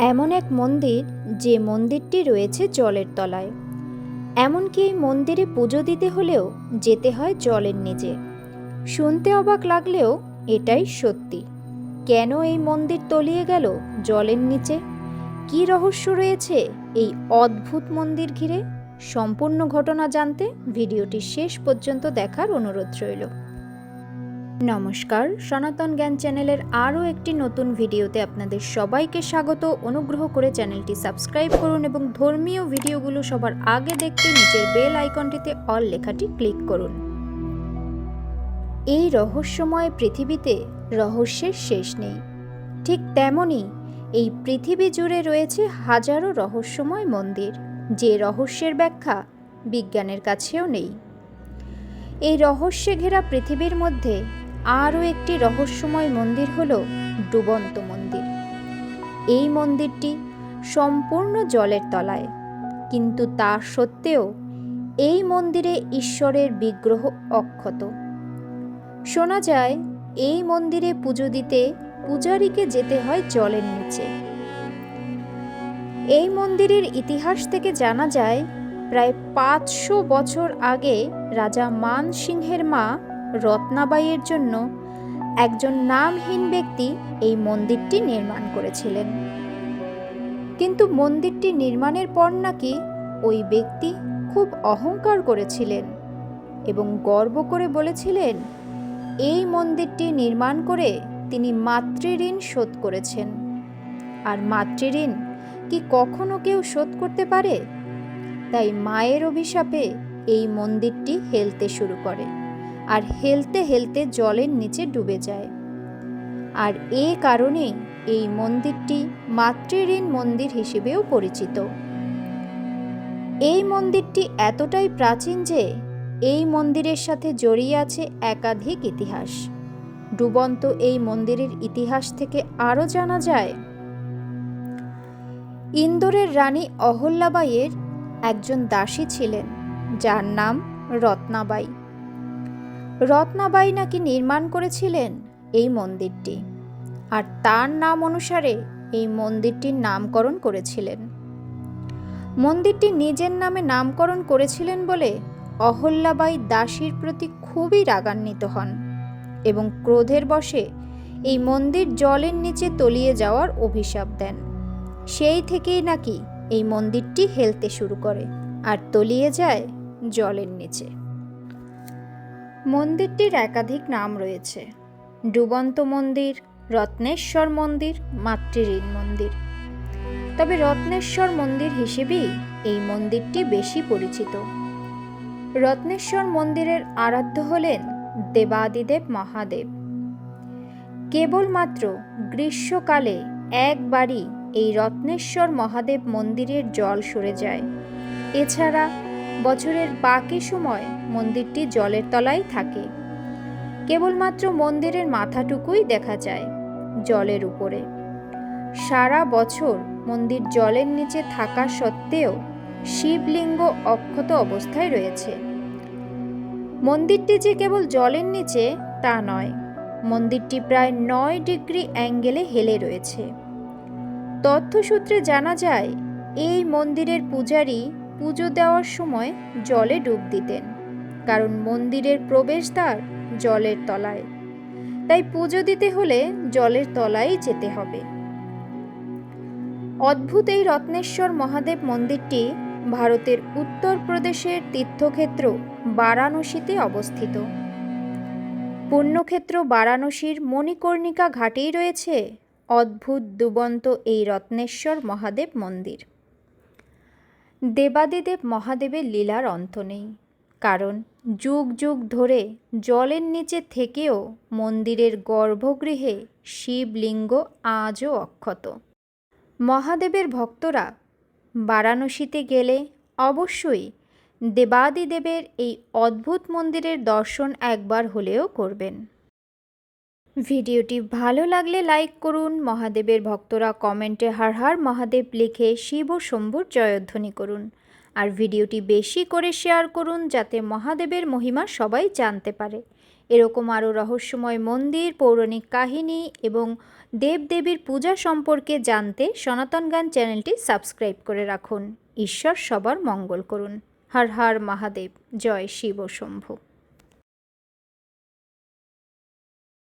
এমন এক মন্দির যে মন্দিরটি রয়েছে জলের তলায়। এমনকি এই মন্দিরে পুজো দিতে হলেও যেতে হয় জলের নিচে। শুনতে অবাক লাগলেও এটাই সত্যি। কেন এই মন্দির তলিয়ে গেল জলের নিচে? কী রহস্য রয়েছে এই অদ্ভুত মন্দির ঘিরে? সম্পূর্ণ ঘটনা জানতে ভিডিওটি শেষ পর্যন্ত দেখার অনুরোধ রইল। নমস্কার, সনাতন জ্ঞান চ্যানেলের আরও একটি নতুন ভিডিওতে আপনাদের সবাইকে স্বাগত। অনুগ্রহ করে চ্যানেলটি সাবস্ক্রাইব করুন এবং ধর্মীয় ভিডিওগুলো সবার আগে দেখতে নিচের বেল আইকনটিতে অল লেখাটি ক্লিক করুন। এই রহস্যময় পৃথিবীতে রহস্যের শেষ নেই। ঠিক তেমনই এই পৃথিবী জুড়ে রয়েছে হাজারো রহস্যময় মন্দির, যে রহস্যের ব্যাখ্যা বিজ্ঞানের কাছেও নেই। এই রহস্যে ঘেরা পৃথিবীর মধ্যে আরও একটি রহস্যময় মন্দির হল ডুবন্ত মন্দির। এই মন্দিরটি সম্পূর্ণ জলের তলায়, কিন্তু তা সত্ত্বেও এই মন্দিরে ঈশ্বরের বিগ্রহ অক্ষত। শোনা যায়, এই মন্দিরে পুজো দিতে পূজারীকে যেতে হয় জলের নিচে। এই মন্দিরের ইতিহাস থেকে জানা যায়, প্রায় পাঁচশো বছর আগে রাজা মান সিংহের মা রত্নাবাইয়ের জন্য একজন নামহীন ব্যক্তি এই মন্দিরটি নির্মাণ করেছিলেন। কিন্তু মন্দিরটি নির্মাণের পর নাকি ওই ব্যক্তি খুব অহংকার করেছিলেন এবং গর্ব করে বলেছিলেন, এই মন্দিরটি নির্মাণ করে তিনি মাতৃঋণ শোধ করেছেন। আর মাতৃঋণ কি কখনো কেউ শোধ করতে পারে? তাই মায়ের অভিশাপে এই মন্দিরটি হেলতে শুরু করে। আর হেলতে হেলতে জলের নিচে ডুবে যায়। আর এ কারণেই এই মন্দিরটি মাতৃঋণ মন্দির হিসেবেও পরিচিত। এই মন্দিরটি এতটাই প্রাচীন যে এই মন্দিরের সাথে জড়িয়ে আছে একাধিক ইতিহাস। ডুবন্ত এই মন্দিরের ইতিহাস থেকে আরও জানা যায়। ইন্দোরের রানী অহল্যাবাইয়ের একজন দাসী ছিলেন, যার নাম রত্নাবাই। রত্নাবাই নাকি নির্মাণ করেছিলেন এই মন্দিরটি? আর তার নাম অনুসারে এই মন্দিরটির নামকরণ করেছিলেন। মন্দিরটি নিজের নামে নামকরণ করেছিলেন বলে অহল্যাবাই দাসীর প্রতি খুবই রাগান্বিত হন এবং ক্রোধের বশে এই মন্দির জলের নিচে তলিয়ে যাওয়ার অভিশাপ দেন। সেই থেকেই নাকি এই মন্দিরটি হেলতে শুরু করে আর তলিয়ে যায় জলের নিচে। মন্দিরটির একাধিক নাম রয়েছে। ডুবন্ত মন্দির, রত্নেশ্বর মন্দির, মাতৃঋণ মন্দির। তবে রত্নেশ্বর মন্দির হিসেবেই এই মন্দিরটি বেশি পরিচিত। রত্নেশ্বর মন্দিরের আরাধ্য হলেন দেবাদিদেব মহাদেব। কেবলমাত্র গ্রীষ্মকালে একবারই এই রত্নেশ্বর মহাদেব মন্দিরের জল সরে যায়। এছাড়া বছরের বাকি সময় মন্দিরটি জলের তলায় থাকে। কেবলমাত্র মন্দিরের মাথাটুকুই দেখা যায় জলের উপরে। সারা বছর মন্দির জলের নিচে থাকা সত্ত্বেও শিবলিঙ্গ অক্ষত অবস্থায় রয়েছে। মন্দিরটি যে কেবল জলের নিচে তা নয়, মন্দিরটি প্রায় নয় ডিগ্রি অ্যাঙ্গেলে হেলে রয়েছে। তথ্যসূত্রে জানা যায়, এই মন্দিরের পূজারী পুজো দেওয়ার সময় জলে ডুব দিতেন, কারণ মন্দিরের প্রবেশদ্বার জলের তলায়। তাই পুজো দিতে হলে জলের তলায় যেতে হবে। অদ্ভুত এই রত্নেশ্বর মহাদেব মন্দিরটি ভারতের উত্তরপ্রদেশের তীর্থক্ষেত্র বারাণসীতে অবস্থিত। পুণ্যক্ষেত্র বারাণসীর মণিকর্ণিকা ঘাটেই রয়েছে অদ্ভুত দুবন্ত এই রত্নেশ্বর মহাদেব মন্দির। দেবাদিদেব মহাদেবের লীলার অন্ত নেই। কারণ যুগ যুগ ধরে জলের নিচে থেকেও মন্দিরের গর্ভগৃহে শিবলিঙ্গ আজও অক্ষত। মহাদেবের ভক্তরা বারাণসীতে গেলে অবশ্যই দেবাদিদেবের এই অদ্ভুত মন্দিরের দর্শন একবার হলেও করবেন। ভিডিওটি ভালো লাগলে লাইক করুন, মহাদেবের ভক্তরা কমেন্টে হার হার মহাদেব লিখে শিব শম্ভুর জয়ধ্বনি করুন। আর ভিডিওটি বেশি করে শেয়ার করুন যাতে মহাদেবের মহিমা সবাই জানতে পারে। এরকম আরও রহস্যময় মন্দির, পৌরাণিক কাহিনী এবং দেবদেবীর পূজা সম্পর্কে জানতে সনাতন গান চ্যানেলটি সাবস্ক্রাইব করে রাখুন। ঈশ্বর সবার মঙ্গল করুন। হর হর মহাদেব, জয় শিব শম্ভু।